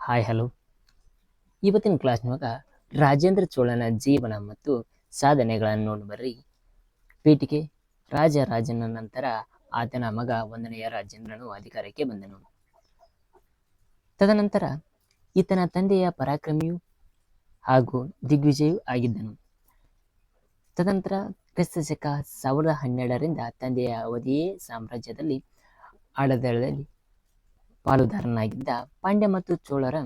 Hi hello ಇವತ್ತಿನ ಕ್ಲಾಸ್ನಾಗ ರಾಜೇಂದ್ರ ಚೋಳನ ಜೀವನ ಮತ್ತು ಸಾಧನೆಗಳನ್ನು ನೋಡಿ ಬರ್ರಿ. ಪೀಠಿಕೆ ರಾಜ ರಾಜನ ನಂತರ ಆತನ ಮಗ ಒಂದನೆಯ ರಾಜೇಂದ್ರನು ಅಧಿಕಾರಕ್ಕೆ ಬಂದನು. ತದನಂತರ ಈತನ ತಂದೆಯ ಪರಾಕ್ರಮಿಯು ಹಾಗೂ ದಿಗ್ವಿಜಯೂ ಆಗಿದ್ದನು. ತದನಂತರ ಕ್ರಿಸ್ತ ಶಕ ಸಾವಿರದ ಹನ್ನೆರಡರಿಂದ ತಂದೆಯ ಅವಧಿಯೇ ಸಾಮ್ರಾಜ್ಯದಲ್ಲಿ ಆಡಳಿತದಲ್ಲಿ ಪಾಲುದಾರನಾಗಿದ್ದ ಪಾಂಡ್ಯ ಮತ್ತು ಚೋಳರ,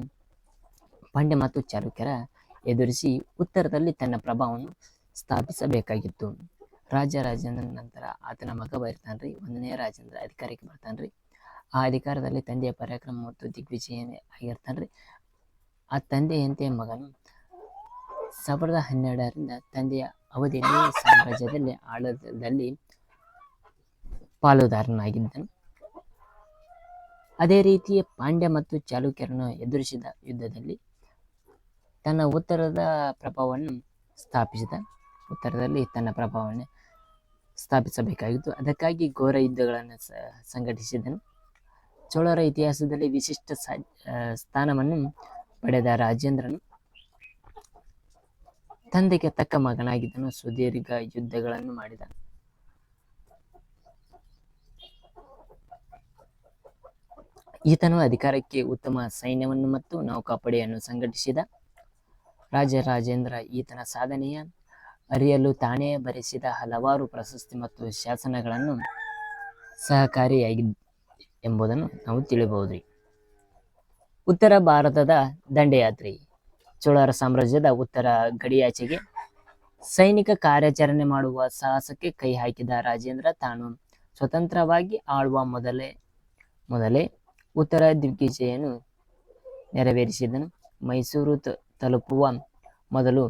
ಪಾಂಡ್ಯ ಮತ್ತು ಚಾಲುಕ್ಯರ ಎದುರಿಸಿ ಉತ್ತರದಲ್ಲಿ ತನ್ನ ಪ್ರಭಾವವನ್ನು ಸ್ಥಾಪಿಸಬೇಕಾಗಿತ್ತು. ರಾಜರಾಜನ ನಂತರ ಆತನ ಮಗ ಬರ್ತಾನ್ರಿ, ಒಂದನೇ ರಾಜೇಂದ್ರ ಅಧಿಕಾರಕ್ಕೆ ಬರ್ತಾನ್ರಿ. ಆ ಅಧಿಕಾರದಲ್ಲಿ ತಂದೆಯ ಪರಾಕ್ರಮ ಮತ್ತು ದಿಗ್ವಿಜಯ ಆಗಿರ್ತಾನ್ರಿ. ಆ ತಂದೆಯಂತೆ ಮಗನು ಸಾವಿರದ ಹನ್ನೆರಡರಿಂದ ತಂದೆಯ ಅವಧಿಯಲ್ಲಿ ಸಾಮ್ರಾಜ್ಯದಲ್ಲಿ ಆಡಳಿತದಲ್ಲಿ ಪಾಲುದಾರನಾಗಿದ್ದನು. ಅದೇ ರೀತಿಯ ಪಾಂಡ್ಯ ಮತ್ತು ಚಾಲುಕ್ಯರನ್ನು ಎದುರಿಸಿದ ಯುದ್ಧದಲ್ಲಿ ತನ್ನ ಉತ್ತರದ ಪ್ರಭಾವವನ್ನು ಸ್ಥಾಪಿಸಿದ. ಉತ್ತರದಲ್ಲಿ ತನ್ನ ಪ್ರಭಾವವನ್ನು ಸ್ಥಾಪಿಸಬೇಕಾಗಿತ್ತು. ಅದಕ್ಕಾಗಿ ಘೋರ ಯುದ್ಧಗಳನ್ನು ಸಂಘಟಿಸಿದನು. ಚೋಳರ ಇತಿಹಾಸದಲ್ಲಿ ವಿಶಿಷ್ಟ ಸ್ಥಾನವನ್ನು ಪಡೆದ ರಾಜೇಂದ್ರನು ತಂದೆಗೆ ತಕ್ಕ ಮಗನಾಗಿದ್ದನು. ಸುದೀರ್ಘ ಯುದ್ಧಗಳನ್ನು ಮಾಡಿದ ಈತನು ಅಧಿಕಾರಕ್ಕೆ ಉತ್ತಮ ಸೈನ್ಯವನ್ನು ಮತ್ತು ನೌಕಾಪಡೆಯನ್ನು ಸಂಘಟಿಸಿದ ರಾಜರಾಜೇಂದ್ರ ಈತನ ಸಾಧನೆಯ ಅರಿಯಲು ತಾನೇ ಬರೆಸಿದ ಹಲವಾರು ಪ್ರಶಸ್ತಿ ಮತ್ತು ಶಾಸನಗಳನ್ನು ಸಹಕಾರಿಯಾಗಿ ಎಂಬುದನ್ನು ನಾವು ತಿಳಿಯಬಹುದು ಉತ್ತರ ಭಾರತದ ದಂಡಯಾತ್ರೆ, ಚೋಳರ ಸಾಮ್ರಾಜ್ಯದ ಉತ್ತರ ಗಡಿಯಾಚೆಗೆ ಸೈನಿಕ ಕಾರ್ಯಾಚರಣೆ ಮಾಡುವ ಸಾಹಸಕ್ಕೆ ಕೈ ಹಾಕಿದ ರಾಜೇಂದ್ರ ತಾನು ಸ್ವತಂತ್ರವಾಗಿ ಆಳುವ ಮೊದಲೇ ಮೊದಲೇ ಉತ್ತರ ದಿಗ್ವಿಜಯನು ನೆರವೇರಿಸಿದನು. ಮೈಸೂರು ತಲುಪುವ ಮೊದಲು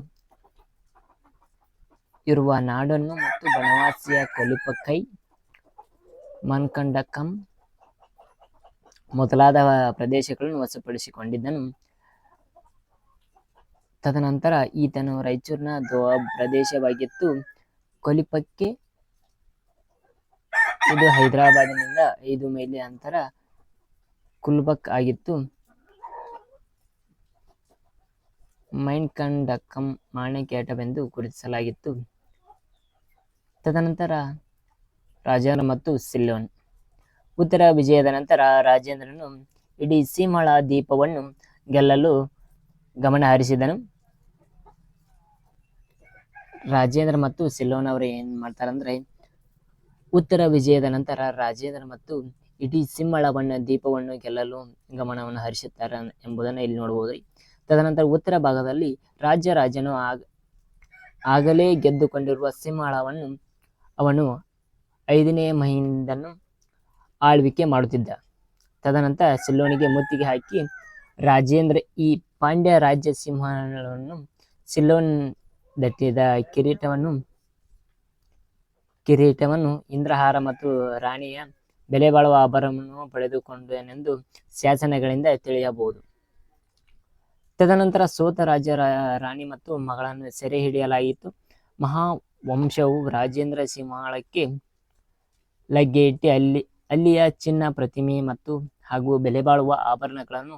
ಇರುವ ನಾಡನ್ನು ಮತ್ತು ಬನವಾಸಿಯ ಕೊಲಿಪಕೈ ಮನ್ಕಂಡಕಂ ಮೊದಲಾದ ಪ್ರದೇಶಗಳನ್ನು ವಶಪಡಿಸಿಕೊಂಡಿದ್ದನು. ತದನಂತರ ಈತನು ರಾಯಚೂರಿನ ದೋ ಪ್ರದೇಶವಾಗಿತ್ತು. ಕೊಲಿಪಕ್ಕೆ ಇದು ಹೈದರಾಬಾದಿನಿಂದ ಐದು ಮೈಲಿ ಅಂತರ ಕುಲ್ಬಕ್ ಆಗಿತ್ತು ಮೈನ್ಕಂಡಕಂ ಮಾಣಿಕ್ಯಾಟವೆಂದು ಗುರುತಿಸಲಾಗಿತ್ತು. ತದನಂತರ ರಾಜೇಂದ್ರ ಮತ್ತು ಸಿಲ್ಲೋನ್ ಉತ್ತರ ವಿಜಯದ ನಂತರ ರಾಜೇಂದ್ರನು ಇಡೀ ಸೀಮಳ ದೀಪವನ್ನು ಗೆಲ್ಲಲು ಗಮನ ಹರಿಸಿದನು. ರಾಜೇಂದ್ರ ಮತ್ತು ಸಿಲ್ಲೋನ್ ಅವರು ಏನ್ ಮಾಡ್ತಾರಂದ್ರೆ, ಉತ್ತರ ವಿಜಯದ ನಂತರ ರಾಜೇಂದ್ರ ಮತ್ತು ಇಡೀ ಬಣ್ಣ ದೀಪವನ್ನು ಗೆಲ್ಲಲು ಗಮನವನ್ನು ಹರಿಸುತ್ತಾರೆ ಎಂಬುದನ್ನು ಇಲ್ಲಿ ನೋಡಬಹುದು. ತದನಂತರ ಉತ್ತರ ಭಾಗದಲ್ಲಿ ರಾಜ್ಯ ರಾಜನು ಆಗ, ಆಗಲೇ ಗೆದ್ದುಕೊಂಡಿರುವ ಸಿಂಹಳವನ್ನು ಅವನು ಐದನೇ ಮಹಿಂದನ್ನು ಆಳ್ವಿಕೆ ಮಾಡುತ್ತಿದ್ದ. ತದನಂತರ ಸಿಲ್ಲೋನಿಗೆ ಮುತ್ತಿಗೆ ಹಾಕಿ ರಾಜೇಂದ್ರ ಈ ಪಾಂಡ್ಯ ರಾಜ್ಯ ಸಿಂಹವನ್ನು ಸಿಲ್ಲೋನ್ ದಟ್ಟಿದ ಕಿರೀಟವನ್ನು ಕಿರೀಟವನ್ನು ಇಂದ್ರಹಾರ ಮತ್ತು ರಾಣಿಯ ಬೆಲೆ ಬಾಳುವ ಆಭರಣವನ್ನು ಪಡೆದುಕೊಂಡನೆಂದು ಶಾಸನಗಳಿಂದ ತಿಳಿಯಬಹುದು. ತದನಂತರ ಸೋತ ರಾಜ್ಯ ರಾಣಿ ಮತ್ತು ಮಗಳನ್ನು ಸೆರೆ ಹಿಡಿಯಲಾಯಿತು. ಮಹಾವಂಶವು ರಾಜೇಂದ್ರ ಸಿಂಹಾಳಕ್ಕೆ ಲಗ್ಗೆ ಇಟ್ಟು ಅಲ್ಲಿ, ಅಲ್ಲಿಯ ಚಿನ್ನ, ಪ್ರತಿಮೆ ಮತ್ತು ಹಾಗೂ ಬೆಲೆಬಾಳುವ ಆಭರಣಗಳನ್ನು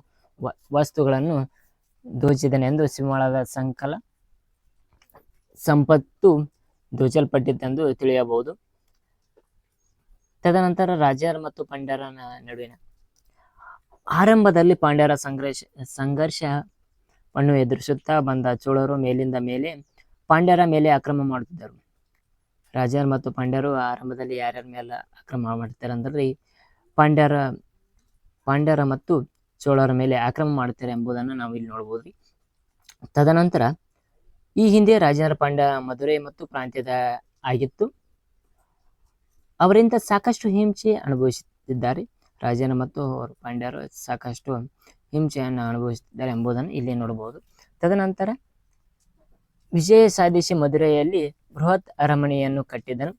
ವಸ್ತುಗಳನ್ನು ದೋಚಿದನೆಂದು ಸಿಂಹಳದ ಸಂಕಲ, ಸಂಪತ್ತು ದೋಚಲ್ಪಟ್ಟಿತ್ತೆಂದು ತಿಳಿಯಬಹುದು. ತದನಂತರ ರಾಜರ ಮತ್ತು ಪಾಂಡ್ಯರ ನಡುವಿನ ಆರಂಭದಲ್ಲಿ ಪಾಂಡ್ಯರ ಸಂಘರ್ಷ ಸಂಘರ್ಷವನ್ನು ಎದುರಿಸುತ್ತಾ ಬಂದ ಚೋಳರು ಮೇಲಿಂದ ಮೇಲೆ ಪಾಂಡ್ಯರ ಮೇಲೆ ಆಕ್ರಮ ಮಾಡುತ್ತಿದ್ದರು. ರಾಜರು ಮತ್ತು ಪಾಂಡ್ಯರು ಆರಂಭದಲ್ಲಿ ಯಾರ್ಯಾರ ಮೇಲೆ ಆಕ್ರಮ ಮಾಡ್ತಾರೆ ಅಂದ್ರೆ ಪಾಂಡ್ಯರ ಪಾಂಡ್ಯರ ಮತ್ತು ಚೋಳರ ಮೇಲೆ ಆಕ್ರಮ ಮಾಡ್ತಾರೆ ಎಂಬುದನ್ನು ನಾವು ಇಲ್ಲಿ ನೋಡ್ಬೋದು. ತದನಂತರ ಈ ಹಿಂದೆ ರಾಜರ ಪಾಂಡ್ಯ ಮಧುರೈ ಮತ್ತು ಪ್ರಾಂತ್ಯದ ಆಗಿತ್ತು. ಅವರಿಂದ ಸಾಕಷ್ಟು ಹಿಂಸೆ ಅನುಭವಿಸುತ್ತಿದ್ದಾರೆ. ರಾಜನ ಮತ್ತು ಅವರ ಪಾಂಡ್ಯರು ಸಾಕಷ್ಟು ಹಿಂಸೆಯನ್ನು ಅನುಭವಿಸುತ್ತಿದ್ದಾರೆ ಎಂಬುದನ್ನು ಇಲ್ಲಿ ನೋಡಬಹುದು. ತದನಂತರ ವಿಜಯ ಸಾಧಿಸಿ ಮಧುರೆಯಲ್ಲಿ ಬೃಹತ್ ಅರಮನೆಯನ್ನು ಕಟ್ಟಿದನು.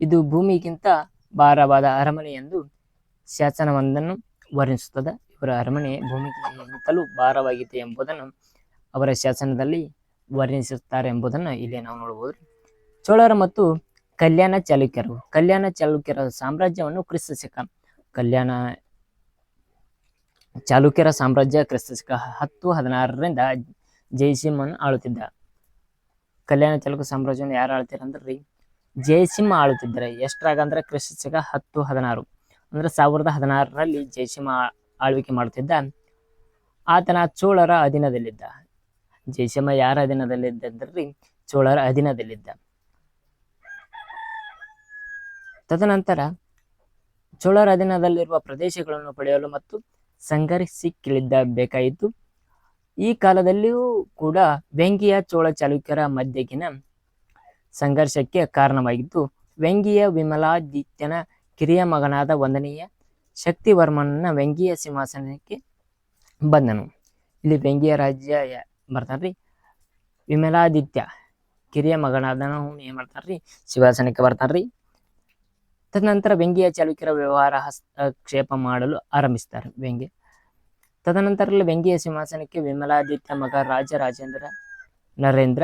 ಇದು ಭೂಮಿಗಿಂತ ಭಾರವಾದ ಅರಮನೆ ಎಂದು ಶಾಸನವೊಂದನ್ನು ವರ್ಣಿಸುತ್ತದೆ. ಇವರ ಅರಮನೆ ಭೂಮಿಗಿಂತಲೂ ಭಾರವಾಗಿದೆ ಎಂಬುದನ್ನು ಅವರ ಶಾಸನದಲ್ಲಿ ವರ್ಣಿಸುತ್ತಾರೆ ಎಂಬುದನ್ನು ಇಲ್ಲಿ ನಾವು ನೋಡಬಹುದು. ಚೋಳರ ಮತ್ತು ಕಲ್ಯಾಣ ಚಾಲುಕ್ಯರು, ಕಲ್ಯಾಣ ಚಾಲುಕ್ಯರ ಸಾಮ್ರಾಜ್ಯವನ್ನು ಕ್ರಿಸ್ತ ಶಕ ಕಲ್ಯಾಣ ಚಾಲುಕ್ಯರ ಸಾಮ್ರಾಜ್ಯ ಕ್ರಿಸ್ತಶಕ ಹತ್ತು ಹದಿನಾರರಿಂದ ಜಯಸಿಂಹನು ಆಳುತ್ತಿದ್ದ. ಕಲ್ಯಾಣ ಚಾಲುಕ್ಯ ಸಾಮ್ರಾಜ್ಯವನ್ನು ಯಾರು ಆಳ್ತೀರಂದ್ರೆ? ಜಯಸಿಂಹ ಆಳುತ್ತಿದ್ದಾರೆ ಎಷ್ಟರಾಗ ಅಂದ್ರೆ ಕ್ರಿಸ್ತಶಕ ಹತ್ತು ಹದಿನಾರು. ಅಂದ್ರೆ ಸಾವಿರದ ಹದಿನಾರರಲ್ಲಿ ಜಯಸಿಂಹ ಆಳ್ವಿಕೆ ಮಾಡುತ್ತಿದ್ದ. ಆತನ ಚೋಳರ ಅಧೀನದಲ್ಲಿದ್ದ. ಜಯಸಿಂಹ ಯಾರ ಅಧೀನದಲ್ಲಿದ್ದ ಅಂದ್ರೆ ರೀ ಚೋಳರ ಅಧೀನದಲ್ಲಿದ್ದ. ತದನಂತರ ಚೋಳರ ಅಧೀನದಲ್ಲಿರುವ ಪ್ರದೇಶಗಳನ್ನು ಪಡೆಯಲು ಮತ್ತು ಸಂಘರ್ಷಕ್ಕಿಳಿದ ಬೇಕಾಯಿತು. ಈ ಕಾಲದಲ್ಲಿಯೂ ಕೂಡ ವ್ಯಂಗಿಯ ಚೋಳ ಚಾಲುಕ್ಯರ ಮಧ್ಯಗಿನ ಸಂಘರ್ಷಕ್ಕೆ ಕಾರಣವಾಗಿದ್ದು ವೆಂಗಿಯ ವಿಮಲಾದಿತ್ಯನ ಕಿರಿಯ ಮಗನಾದ ಒಂದನೆಯ ಶಕ್ತಿವರ್ಮನನ್ನ ವೆಂಗಿಯ ಸಿಂಹಾಸನಕ್ಕೆ ಬಂದನು. ಇಲ್ಲಿ ವೆಂಗಿಯ ರಾಜ್ಯ ಬರ್ತಾನ್ರಿ ವಿಮಲಾದಿತ್ಯ ಕಿರಿಯ ಮಗನಾದನು ಏನ್ ಮಾಡ್ತಾನ್ರಿ ಸಿಂಹಾಸನಕ್ಕೆ ಬರ್ತಾನ್ರಿ ತದನಂತರ ವ್ಯಂಗ್ಯ ಚಾಲುಕ್ಯರ ವ್ಯವಹಾರ ಹಸ್ತಕ್ಷೇಪ ಮಾಡಲು ಆರಂಭಿಸ್ತಾರೆ ವ್ಯಂಗ್ಯ ತದನಂತರ ವ್ಯಂಗ್ಯ ಸಿಂಹಾಸನಕ್ಕೆ ವಿಮಲಾದಿತ್ಯ ಮಗ ರಾಜ ರಾಜೇಂದ್ರ, ನರೇಂದ್ರ,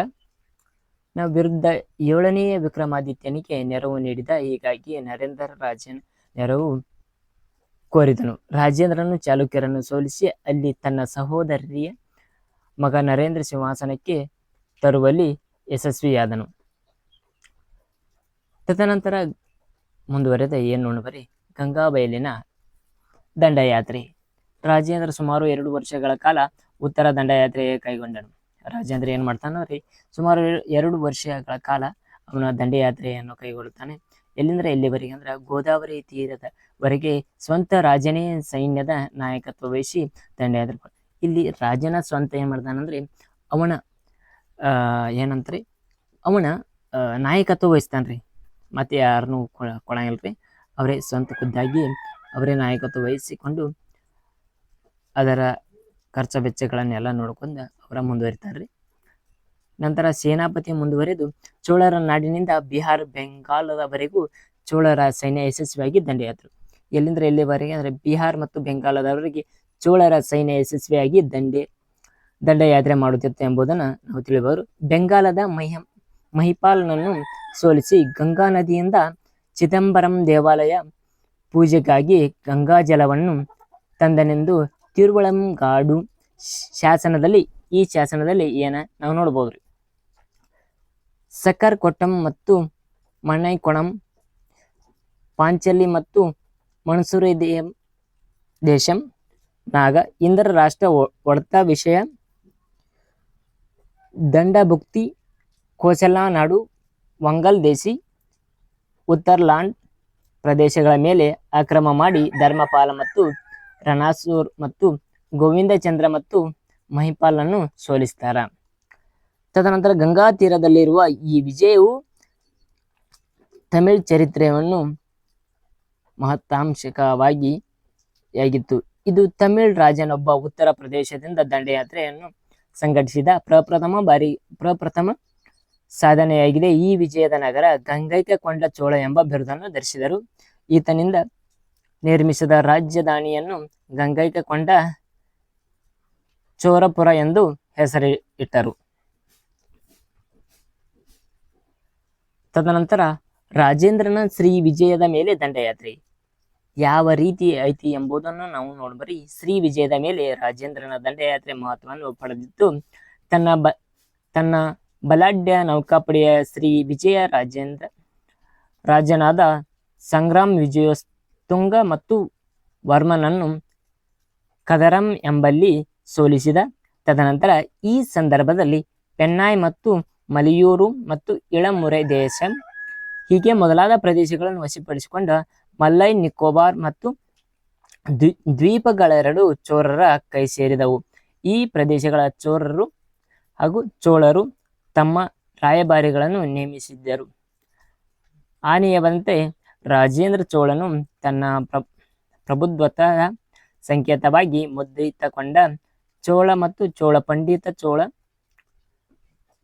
ನ ವಿರುದ್ಧ ಏಳನೆಯ ವಿಕ್ರಮಾದಿತ್ಯನಿಗೆ ನೆರವು ನೀಡಿದ, ಹೀಗಾಗಿ ನರೇಂದ್ರ ರಾಜನ ನೆರವು ಕೋರಿದನು. ರಾಜೇಂದ್ರನು ಚಾಲುಕ್ಯರನ್ನು ಸೋಲಿಸಿ, ಅಲ್ಲಿ ತನ್ನ ಸಹೋದರಿಯ ಮಗ ನರೇಂದ್ರ ಸಿಂಹಾಸನಕ್ಕೆ ತರುವಲ್ಲಿ ಯಶಸ್ವಿಯಾದನು. ತದನಂತರ ಮುಂದುವರೆದ ಏನು ನೋಡುವರಿ ಗಂಗಾ ಬಯಲಿನ ದಂಡಯಾತ್ರೆ. ರಾಜೇಂದ್ರ ಸುಮಾರು ಎರಡು ವರ್ಷಗಳ ಕಾಲ ಉತ್ತರ ದಂಡಯಾತ್ರೆ ಕೈಗೊಂಡನು. ರಾಜೇಂದ್ರ ಏನು ಮಾಡ್ತಾನೋ ಸುಮಾರು ಎರ- ಎರಡು ವರ್ಷಗಳ ಕಾಲ ಅವನ ದಂಡಯಾತ್ರೆಯನ್ನು ಕೈಗೊಳ್ಳುತ್ತಾನೆ. ಎಲ್ಲಿಂದ್ರೆ ಎಲ್ಲಿವರೆಗೆ ಅಂದ್ರೆ ಗೋದಾವರಿ ತೀರದವರೆಗೆ ಸ್ವಂತ ರಾಜನೇ ಸೈನ್ಯದ ನಾಯಕತ್ವ ವಹಿಸಿ ದಂಡಯಾತ್ರೆ ಇಲ್ಲಿ ರಾಜನ ಸ್ವಂತ ಏನ್ ಮಾಡ್ತಾನಂದ್ರೆ ಅವನ ಏನಂತ ಏನಂತ್ರಿ? ಅವನ ನಾಯಕತ್ವ ನಾಯಕತ್ವ ವಹಿಸ್ತಾನ್ರಿ. ಮತ್ತೆ ಯಾರನ್ನೂ ರೀ ಅವರೇ ಸ್ವಂತ ಖುದ್ದಾಗಿ ಅವರೇ ನಾಯಕತ್ವ ವಹಿಸಿಕೊಂಡು ಅದರ ಖರ್ಚ ವೆಚ್ಚಗಳನ್ನೆಲ್ಲ ನೋಡ್ಕೊಂಡು ಅವರ ಮುಂದುವರಿತಾರೆ ನಂತರ ಸೇನಾಪತಿ ಮುಂದುವರೆದು ಚೋಳರ ನಾಡಿನಿಂದ ಬಿಹಾರ, ಬೆಂಗಾಲದವರೆಗೂ ಚೋಳರ ಸೈನ್ಯ ಯಶಸ್ವಿಯಾಗಿ ದಂಡೆಯಾದರು. ಎಲ್ಲಿಂದ ಎಲ್ಲಿವರೆಗೆ ಅಂದರೆ ಬಿಹಾರ್ ಮತ್ತು ಬೆಂಗಾಲದವರಿಗೆ ಚೋಳರ ಸೈನ್ಯ ಯಶಸ್ವಿಯಾಗಿ ದಂಡೆ, ದಂಡಯಾತ್ರೆ ಮಾಡುತ್ತಿತ್ತು ಎಂಬುದನ್ನು ನಾವು ತಿಳಿಯಬಹುದು ಬೆಂಗಾಲದ ಮಹಿ ಮಹಿಪಾಲನನ್ನು ಸೋಲಿಸಿ ಗಂಗಾ ನದಿಯಿಂದ ಚಿದಂಬರಂ ದೇವಾಲಯ ಪೂಜೆಗಾಗಿ ಗಂಗಾ ಜಲವನ್ನು ತಂದನೆಂದು ತಿರುವಳಂಗಾಡು ಶಾಸನದಲ್ಲಿ, ಈ ಶಾಸನದಲ್ಲಿ ಏನ ನಾವು ಸಕರ್ ಕೊಟ್ಟಂ ಮತ್ತು ಮಣ್ಣೈಕೊಣಂ, ಪಾಂಚಲಿ ಮತ್ತು ಮಣಸೂರಿ ದೇಶಂ, ನಾಗ, ಇಂದ್ರ ರಾಷ್ಟ್ರ ಒಡತ ವಿಷಯ, ದಂಡಭುಕ್ತಿ ಕೋಸಲ ನಾಡು, ವಂಗಲ್ ದೇಸಿ, ಉತ್ತರ್ಲಾಂಡ್ ಪ್ರದೇಶಗಳ ಮೇಲೆ ಆಕ್ರಮ ಮಾಡಿ ಧರ್ಮಪಾಲ ಮತ್ತು ರಣಾಸೂರ್ ಮತ್ತು ಗೋವಿಂದಚಂದ್ರ ಮತ್ತು ಮಹಿಪಾಲನ್ನು ಸೋಲಿಸ್ತಾರ. ತದನಂತರ ಗಂಗಾ ತೀರದಲ್ಲಿರುವ ಈ ವಿಜಯವು ತಮಿಳ್ ಚರಿತ್ರೆಯನ್ನು ಮಹತ್ತಾಂಶಕವಾಗಿ ಯಾಗಿತ್ತು. ಇದು ತಮಿಳ್ ರಾಜನೊಬ್ಬ ಉತ್ತರ ಪ್ರದೇಶದಿಂದ ದಂಡಯಾತ್ರೆಯನ್ನು ಸಂಘಟಿಸಿದ ಪ್ರಪ್ರಥಮ ಬಾರಿ ಪ್ರಪ್ರಥಮ ಸಾಧನೆಯಾಗಿದೆ. ಈ ವಿಜಯದ ನಗರ ಗಂಗೈಕ ಕೊಂಡ ಚೋಳ ಎಂಬ ಬಿರುದನ್ನು ಧರಿಸಿದರು. ಈತನಿಂದ ನಿರ್ಮಿಸಿದ ರಾಜಧಾನಿಯನ್ನು ಗಂಗೈಕ ಕೊಂಡ ಚೋರಪುರ ಎಂದು ಹೆಸರಿ ಇಟ್ಟರು ತದನಂತರ ರಾಜೇಂದ್ರನ ಶ್ರೀ ವಿಜಯದ ಮೇಲೆ ದಂಡಯಾತ್ರೆ. ಯಾವ ರೀತಿ ಐತಿ ಎಂಬುದನ್ನು ನಾವು ನೋಡ್ಬರಿ ಶ್ರೀ ವಿಜಯದ ಮೇಲೆ ರಾಜೇಂದ್ರನ ದಂಡಯಾತ್ರೆ ಮಹತ್ವವನ್ನು ಪಡೆದಿದ್ದು, ತನ್ನ ಬ, ತನ್ನ ಬಲಾಢ್ಯ ನೌಕಾಪಡೆಯ ಶ್ರೀ ವಿಜಯ ರಾಜೇಂದ್ರ, ರಾಜನಾದ ಸಂಗ್ರಾಮ್ ವಿಜಯೋಸ್ತುಂಗ ಮತ್ತು ವರ್ಮನನ್ನು ಕದರಂ ಎಂಬಲ್ಲಿ ಸೋಲಿಸಿದ. ತದನಂತರ ಈ ಸಂದರ್ಭದಲ್ಲಿ ಪೆನ್ನಾಯ್ ಮತ್ತು ಮಲಿಯೂರು ಮತ್ತು ಇಳಮುರೆ ದೇಶಂ ಹೀಗೆ ಮೊದಲಾದ ಪ್ರದೇಶಗಳನ್ನು ವಶಪಡಿಸಿಕೊಂಡ ಮಲ್ಲೈ, ನಿಕೋಬಾರ್ ಮತ್ತು ದ್ವಿ, ದ್ವೀಪಗಳೆರಡು ಚೋರರ ಕೈ ಸೇರಿದವು ಈ ಪ್ರದೇಶಗಳ ಚೋರರು ಹಾಗೂ ಚೋಳರು ತಮ್ಮ ರಾಯಭಾರಿಗಳನ್ನು ನೇಮಿಸಿದ್ದರು. ಆನೆಯವಂತೆ ರಾಜೇಂದ್ರ ಚೋಳನು ತನ್ನ ಪ್ರ ಪ್ರಭುತ್ವದ ಸಂಕೇತವಾಗಿ ಮುದ್ರಿತಗೊಂಡ ಚೋಳ ಮತ್ತು ಚೋಳ ಪಂಡಿತ ಚೋಳ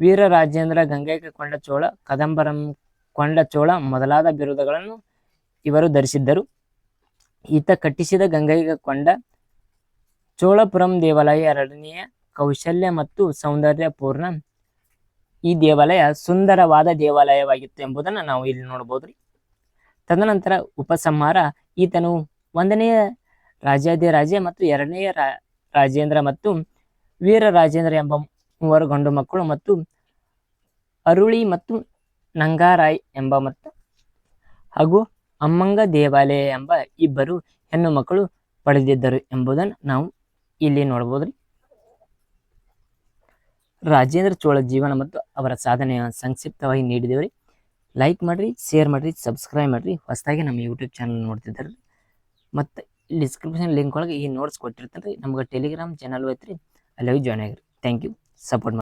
ವೀರರಾಜೇಂದ್ರ ಗಂಗೈಕ ಕೊಂಡ ಚೋಳ, ಕದಂಬರಂ ಕೊಂಡ ಚೋಳ ಮೊದಲಾದ ಬಿರುದುಗಳನ್ನು ಇವರು ಧರಿಸಿದ್ದರು. ಈತ ಕಟ್ಟಿಸಿದ ಗಂಗೈಕ ಕೊಂಡ ಚೋಳಪುರಂ ದೇವಾಲಯ ಎರಡನೆಯ ಕೌಶಲ್ಯ ಮತ್ತು ಸೌಂದರ್ಯಪೂರ್ಣ ಈ ದೇವಾಲಯ ಸುಂದರವಾದ ದೇವಾಲಯವಾಗಿತ್ತು ಎಂಬುದನ್ನು ನಾವು ಇಲ್ಲಿ ನೋಡಬಹುದ್ರಿ ತದನಂತರ ಉಪಸಂಹಾರ, ಈತನು ಒಂದನೆಯ ರಾಜಾದಿರಾಜ ಮತ್ತು ಎರಡನೆಯ ರಾ, ರಾಜೇಂದ್ರ ಮತ್ತು ವೀರ ರಾಜೇಂದ್ರ ಎಂಬ ಮೂವರು ಗಂಡು ಮಕ್ಕಳು ಮತ್ತು ಅರುಳಿ ಮತ್ತು ನಂಗಾರಾಯ್ ಎಂಬ ಮತ್ತು ಹಾಗೂ ಅಮ್ಮಂಗ ದೇವಾಲಯ ಎಂಬ ಇಬ್ಬರು ಹೆಣ್ಣು ಮಕ್ಕಳು ಪಡೆದಿದ್ದರು ಎಂಬುದನ್ನು ನಾವು ಇಲ್ಲಿ ನೋಡ್ಬೋದ್ರಿ. ರಾಜೇಂದ್ರ ಚೋಳ ಜೀವನ ಮತ್ತು ಅವರ ಸಾಧನೆಯ ಸಂಕ್ಷಿಪ್ತವಾಗಿ ನೀಡಿದೇವ್ರಿ ಲೈಕ್ ಮಾಡಿರಿ ಶೇರ್ ಮಾಡಿರಿ ಸಬ್ಸ್ಕ್ರೈಬ್ ಮಾಡಿರಿ. ಹೊಸದಾಗಿ ನಮ್ಮ ಯೂಟ್ಯೂಬ್ ಚಾನಲ್ ನೋಡ್ತಿದ್ದಾರೆ ಮತ್ತು ಡಿಸ್ಕ್ರಿಪ್ಷನ್ ಲಿಂಕ್ ಒಳಗೆ ಈ ನೋಟ್ಸ್ ಕೊಟ್ಟಿರ್ತಾರೆ ರೀ ನಮ್ಗೆ ಟೆಲಿಗ್ರಾಮ್ ಚಾನಲ್ ಐತ್ರಿ. ಅಲ್ಲಿ ಜಾಯ್ನ್ ಆಗಿರಿ. Thank you support